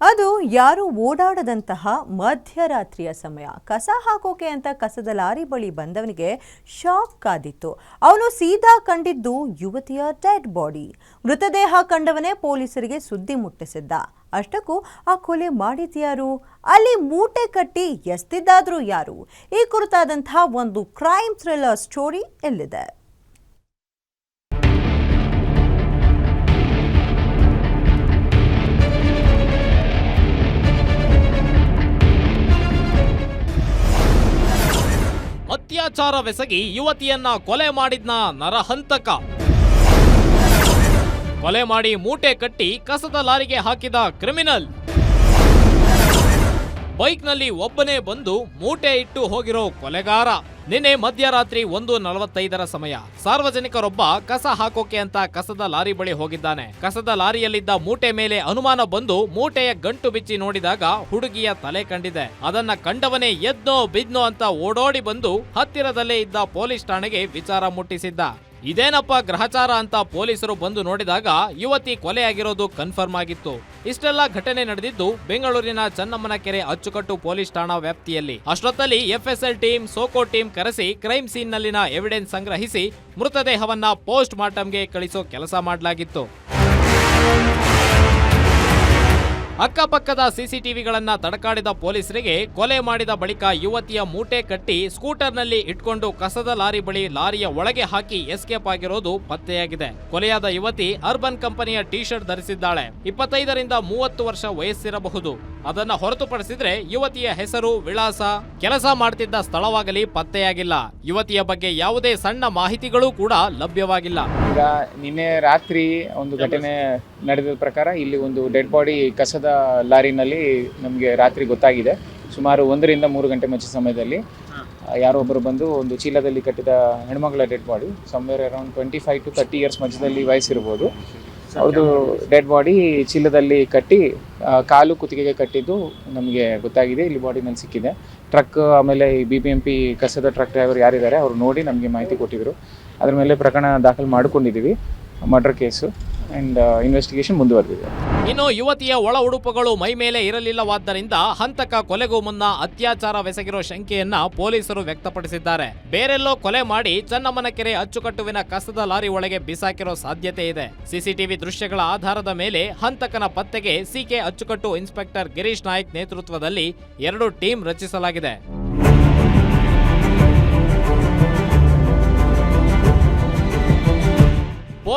ಅದು ಯಾರು ಓಡಾಡದಂತಹ ಮಧ್ಯರಾತ್ರಿಯ ಸಮಯ. ಕಸ ಹಾಕೋಕೆ ಅಂತ ಕಸದ ಲಾರಿ ಬಳಿ ಬಂದವನಿಗೆ ಶಾಕ್ ಕಾದಿತ್ತು. ಅವನು ಸೀದಾ ಕಂಡಿದ್ದು ಯುವತಿಯ ಡೆಡ್ ಬಾಡಿ. ಮೃತದೇಹ ಕಂಡವನೇ ಪೊಲೀಸರಿಗೆ ಸುದ್ದಿ ಮುಟ್ಟಿಸಿದ್ದ. ಅಷ್ಟಕ್ಕೂ ಆ ಕೊಲೆ ಮಾಡಿದ್ಯಾರು? ಅಲ್ಲಿ ಮೂಟೆ ಕಟ್ಟಿ ಎಸ್ತಿದ್ದಾದರೂ ಯಾರು? ಈ ಕುರಿತಾದಂತಹ ಒಂದು ಕ್ರೈಮ್ ಥ್ರಿಲ್ಲರ್ ಸ್ಟೋರಿ ಎಲ್ಲಿದೆ? ಅತ್ಯಾಚಾರವೆಸಗಿ ಯುವತಿಯನ್ನ ಕೊಲೆ ಮಾಡಿದ್ನ ನರಹಂತಕ. ಕೊಲೆ ಮಾಡಿ ಮೂಟೆ ಕಟ್ಟಿ ಕಸದ ಲಾರಿಗೆ ಹಾಕಿದ ಕ್ರಿಮಿನಲ್. ಬೈಕ್ನಲ್ಲಿ ಒಬ್ಬನೇ ಬಂದು ಮೂಟೆ ಇಟ್ಟು ಹೋಗಿರೋ ಕೊಲೆಗಾರ. ನಿನ್ನೆ ಮಧ್ಯರಾತ್ರಿ ಒಂದು ನಲವತ್ತೈದರ ಸಮಯ. ಸಾರ್ವಜನಿಕರೊಬ್ಬ ಕಸ ಹಾಕೋಕೆ ಅಂತ ಕಸದ ಲಾರಿ ಬಳಿ ಹೋಗಿದ್ದಾನೆ. ಕಸದ ಲಾರಿಯಲ್ಲಿದ್ದ ಮೂಟೆ ಮೇಲೆ ಅನುಮಾನ ಬಂದು ಮೂಟೆಯ ಗಂಟು ಬಿಚ್ಚಿ ನೋಡಿದಾಗ ಹುಡುಗಿಯ ತಲೆ ಕಂಡಿದೆ. ಅದನ್ನ ಕಂಡವನೇ ಎದ್ನೋ ಬಿದ್ನೋ ಅಂತ ಓಡೋಡಿ ಬಂದು ಹತ್ತಿರದಲ್ಲೇ ಇದ್ದ ಪೊಲೀಸ್ ಠಾಣೆಗೆ ವಿಚಾರ ಮುಟ್ಟಿಸಿದ್ದ. ಇದೇನಪ್ಪ ಗ್ರಹಚಾರ ಅಂತ ಪೊಲೀಸರು ಬಂದು ನೋಡಿದಾಗ ಯುವತಿ ಕೊಲೆಯಾಗಿರೋದು ಕನ್ಫರ್ಮ್ ಆಗಿತ್ತು. ಇಷ್ಟೆಲ್ಲ ಘಟನೆ ನಡೆದಿದ್ದು ಬೆಂಗಳೂರಿನ ಚನ್ನಮ್ಮನ ಕೆರೆ ಅಚ್ಚುಕಟ್ಟು ಪೊಲೀಸ್ ಠಾಣಾ ವ್ಯಾಪ್ತಿಯಲ್ಲಿ. ಅಷ್ಟೊತ್ತಲ್ಲಿ ಎಫ್ಎಸ್ಎಲ್ ಟೀಮ್, ಸೋಕೋ ಟೀಮ್ ಕರೆಸಿ ಕ್ರೈಮ್ ಸೀನ್ ನಲ್ಲಿನ ಎವಿಡೆನ್ಸ್ ಸಂಗ್ರಹಿಸಿ ಮೃತದೇಹವನ್ನ ಪೋಸ್ಟ್ ಮಾರ್ಟಂಗೆ ಕಳಿಸೋ ಕೆಲಸ ಮಾಡಲಾಗಿತ್ತು. ಅಕ್ಕಪಕ್ಕದ ಸಿಸಿಟಿವಿಗಳನ್ನ ತಡಕಾಡಿದ ಪೊಲೀಸರಿಗೆ ಕೊಲೆ ಮಾಡಿದ ಬಳಿಕ ಯುವತಿಯ ಮೂಟೆ ಕಟ್ಟಿ ಸ್ಕೂಟರ್ನಲ್ಲಿ ಇಟ್ಕೊಂಡು ಕಸದ ಲಾರಿ ಬಳಿ ಲಾರಿಯ ಒಳಗೆ ಹಾಕಿ ಎಸ್ಕೇಪ್ ಆಗಿರೋದು ಪತ್ತೆಯಾಗಿದೆ. ಕೊಲೆಯಾದ ಯುವತಿ ಅರ್ಬನ್ ಕಂಪನಿಯ ಟೀ ಶರ್ಟ್ ಧರಿಸಿದ್ದಾಳೆ. ಇಪ್ಪತ್ತೈದರಿಂದ ಮೂವತ್ತು ವರ್ಷ ವಯಸ್ಸಿರಬಹುದು. ಅದನ್ನ ಹೊರತುಪಡಿಸಿದ್ರೆ ಯುವತಿಯ ಹೆಸರು ವಿಳಾಸ ಕೆಲಸ ಮಾಡ್ತಿದ್ದ ಸ್ಥಳವಾಗಲಿ ಪತ್ತೆಯಾಗಿಲ್ಲ. ಯುವತಿಯ ಬಗ್ಗೆ ಯಾವುದೇ ಸಣ್ಣ ಮಾಹಿತಿಗಳು ಕೂಡ ಲಭ್ಯವಾಗಿಲ್ಲ. ಈಗ ನಿನ್ನೆ ರಾತ್ರಿ ಒಂದು ಘಟನೆ ನಡೆದ ಪ್ರಕಾರ ಇಲ್ಲಿ ಒಂದು ಡೆಡ್ ಬಾಡಿ ಕಸದ ಲಾರಿನಲ್ಲಿ ನಮಗೆ ರಾತ್ರಿ ಗೊತ್ತಾಗಿದೆ. ಸುಮಾರು ಒಂದರಿಂದ ಮೂರು ಗಂಟೆ ಮುಂಚೆ ಸಮಯದಲ್ಲಿ ಯಾರೋ ಒಬ್ಬರು ಬಂದು ಒಂದು ಚೀಲದಲ್ಲಿ ಕಟ್ಟಿದ ಹೆಣ್ಮಗಳ dead body somewhere around twenty five to thirty years ಮಧ್ಯದಲ್ಲಿ ವಯಸ್ಸಿರ್ಬೋದು. ಅವ್ರದ್ದು ಡೆಡ್ ಬಾಡಿ ಚೀಲದಲ್ಲಿ ಕಟ್ಟಿ ಕಾಲು ಕುತ್ತಿಗೆಗೆ ಕಟ್ಟಿದ್ದು ನಮಗೆ ಗೊತ್ತಾಗಿದೆ, ಇಲ್ಲಿ ಬಾಡಿ ಬಾಡಿನಲ್ಲಿ ಸಿಕ್ಕಿದೆ. ಟ್ರಕ್ ಆಮೇಲೆ ಈ ಬಿ ಪಿ ಕಸದ ಟ್ರಕ್ ಡ್ರೈವರ್ ಯಾರಿದ್ದಾರೆ, ಅವರು ನೋಡಿ ನಮಗೆ ಮಾಹಿತಿ ಕೊಟ್ಟಿದ್ರು. ಅದ್ರ ಮೇಲೆ ಪ್ರಕರಣ ದಾಖಲು ಮಾಡ್ಕೊಂಡಿದ್ದೀವಿ ಮರ್ಡರ್ ಕೇಸು ಆ್ಯಂಡ್ ಇನ್ವೆಸ್ಟಿಗೇಷನ್ ಮುಂದುವರೆದಿದೆ. ಇನ್ನು ಯುವತಿಯ ಒಳ ಉಡುಪುಗಳು ಮೈ ಮೇಲೆ ಇರಲಿಲ್ಲವಾದ್ದರಿಂದ ಹಂತಕ ಕೊಲೆಗೂ ಮುನ್ನ ಅತ್ಯಾಚಾರವೆಸಗಿರೋ ಶಂಕೆಯನ್ನ ಪೊಲೀಸರು ವ್ಯಕ್ತಪಡಿಸಿದ್ದಾರೆ. ಬೇರೆಲ್ಲೋ ಕೊಲೆ ಮಾಡಿ ಚನ್ನಮ್ಮನ ಕೆರೆ ಅಚ್ಚುಕಟ್ಟುವಿನ ಕಸದ ಲಾರಿ ಒಳಗೆ ಬಿಸಾಕಿರೋ ಸಾಧ್ಯತೆ ಇದೆ. ಸಿಸಿಟಿವಿ ದೃಶ್ಯಗಳ ಆಧಾರದ ಮೇಲೆ ಹಂತಕನ ಪತ್ತೆಗೆ ಸಿಕೆ ಅಚ್ಚುಕಟ್ಟು ಇನ್ಸ್ಪೆಕ್ಟರ್ ಗಿರೀಶ್ ನಾಯ್ಕ್ ನೇತೃತ್ವದಲ್ಲಿ ಎರಡು ಟೀಮ್ ರಚಿಸಲಾಗಿದೆ.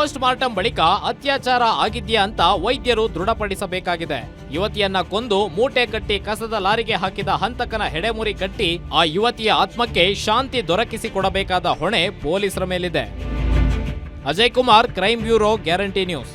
ಪೋಸ್ಟ್ ಮಾರ್ಟಂ ಬಳಿಕ ಅತ್ಯಾಚಾರ ಆಗಿದ್ಯಾ ಅಂತ ವೈದ್ಯರು ದೃಢಪಡಿಸಬೇಕಾಗಿದೆ. ಯುವತಿಯನ್ನ ಕೊಂದು ಮೂಟೆ ಕಟ್ಟಿ ಕಸದ ಲಾರಿಗೆ ಹಾಕಿದ ಹಂತಕನ ಹೆಡೆಮುರಿ ಕಟ್ಟಿ ಆ ಯುವತಿಯ ಆತ್ಮಕ್ಕೆ ಶಾಂತಿ ದೊರಕಿಸಿಕೊಡಬೇಕಾದ ಹೊಣೆ ಪೊಲೀಸರ ಮೇಲಿದೆ. Ajay Kumar crime bureau guarantee news